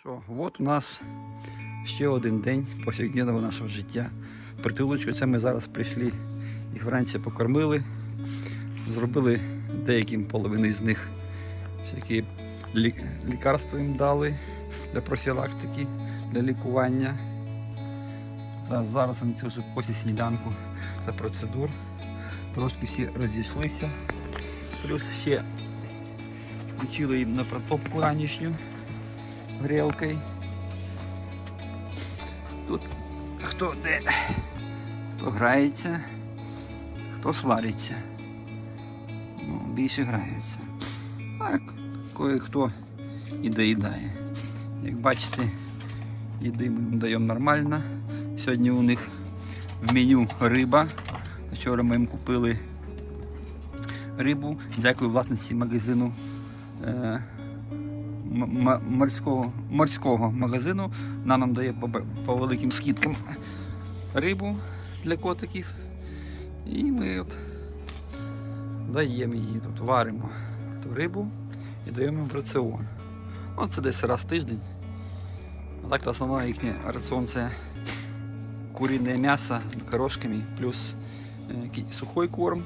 Що, от у нас ще один день повсякденного нашого життя. Притулочку це ми зараз прийшли, їх вранці покормили, зробили деяким половини з них всякі лі- лікарства їм дали для профілактики, для лікування. Це Зараз вони це вже після сніданку та процедур. Трошки всі розійшлися. Плюс ще включили їм на протопку ранішню грілкою. Тут хто де, хто грається, хто свариться. Ну, більше граються. Так, кое-хто і доїдає. Як бачите, їди ми даємо нормально. Сьогодні у них в меню риба. Вчора ми їм купили рибу. Дякую власниці магазину. Морського, морського магазину. Вона нам дає по, по великим скидкам рибу для котиків. І ми от даємо її тут, варимо ту рибу і даємо їм раціон. Ну, це десь раз в тиждень. А так то основна їхня раціон це курине м'ясо з макарошками, плюс е, сухой корм.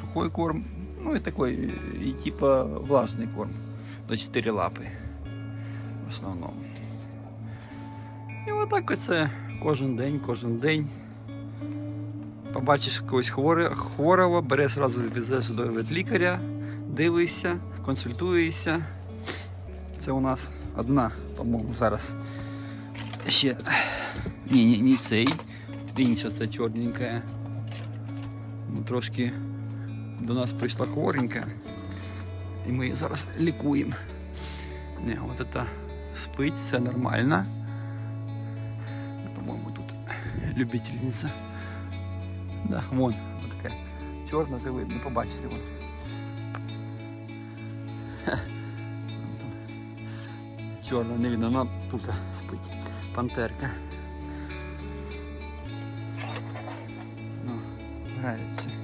Сухой корм, ну и такой, и типа влажный корм до 4 лапи в основному. І отак оце кожен день, кожен день. Побачиш когось хворого, береш зразу везеш до ветлікаря, дивишся, консультуєшся. Це у нас одна, по-моєму, зараз ще. Ні, ні, ні цей. Інша це чорненька. Ну, трошки до нас прийшла хворенька. І ми її зараз лікуємо. Не, от це спить, все нормально. По-моєму, тут любительниця. Да, вон, от така чорна, ти видно, побачите. Вон. Ха. Вон там. Чорна не видно, вона тут спить. Пантерка. Ну, граються.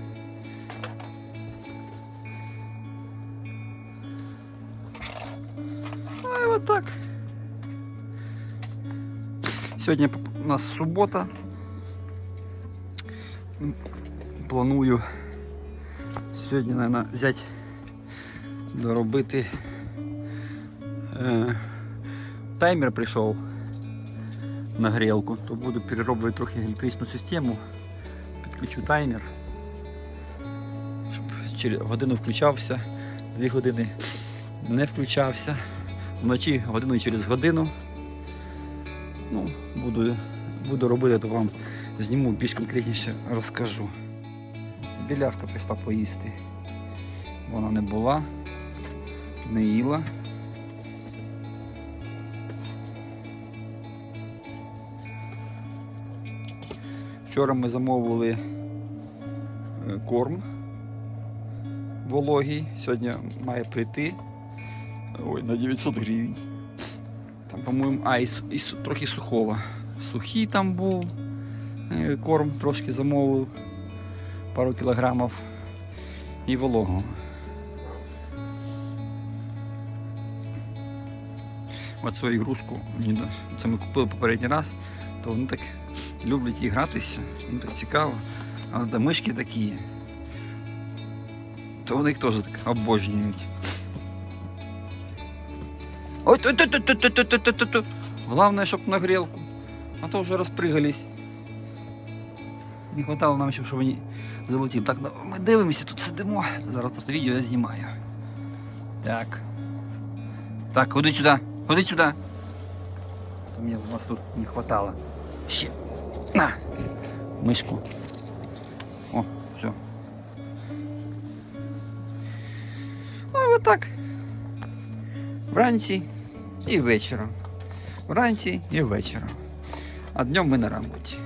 Сьогодні у нас субота. Планую сьогодні, мабуть, взяти доробити. Е, таймер прийшов на грілку, то буду перероблювати трохи електричну систему. Підключу таймер, щоб через годину включався, дві години не включався. Вночі годину через годину. Ну, буду, буду робити, то вам зніму більш конкретніше розкажу. Білявка прийшла поїсти. Вона не була, не їла. Вчора ми замовили е, корм вологий. Сьогодні має прийти. Ой, на 900 гривень. Там, по-моєму, а, і, і трохи сухого. Сухий там був. е, Корм трошки замовив. Пару кілограмів. І вологого. Свою ігрушку, це ми купили попередній раз, то вони так люблять і гратися, їм так цікаво. А мишки такі, то вони їх теж так обожнюють. Ой, ой, ой, ой, ой, ой, ой, ой, ой, ой. Главное, щоб на грелку. А то вже розпригались. Не хватало нам ще, щоб вони залетіли. Так, ну, ми дивимося, тут сидимо. Зараз просто відео я знімаю. Так. Так, ходи сюди, ходи сюди. То мені вас тут не хватало. Ще. На. Мишку. О, все. Ну, і отак. Вранці і вечором. Вранці і вечором. А днем ми на роботі.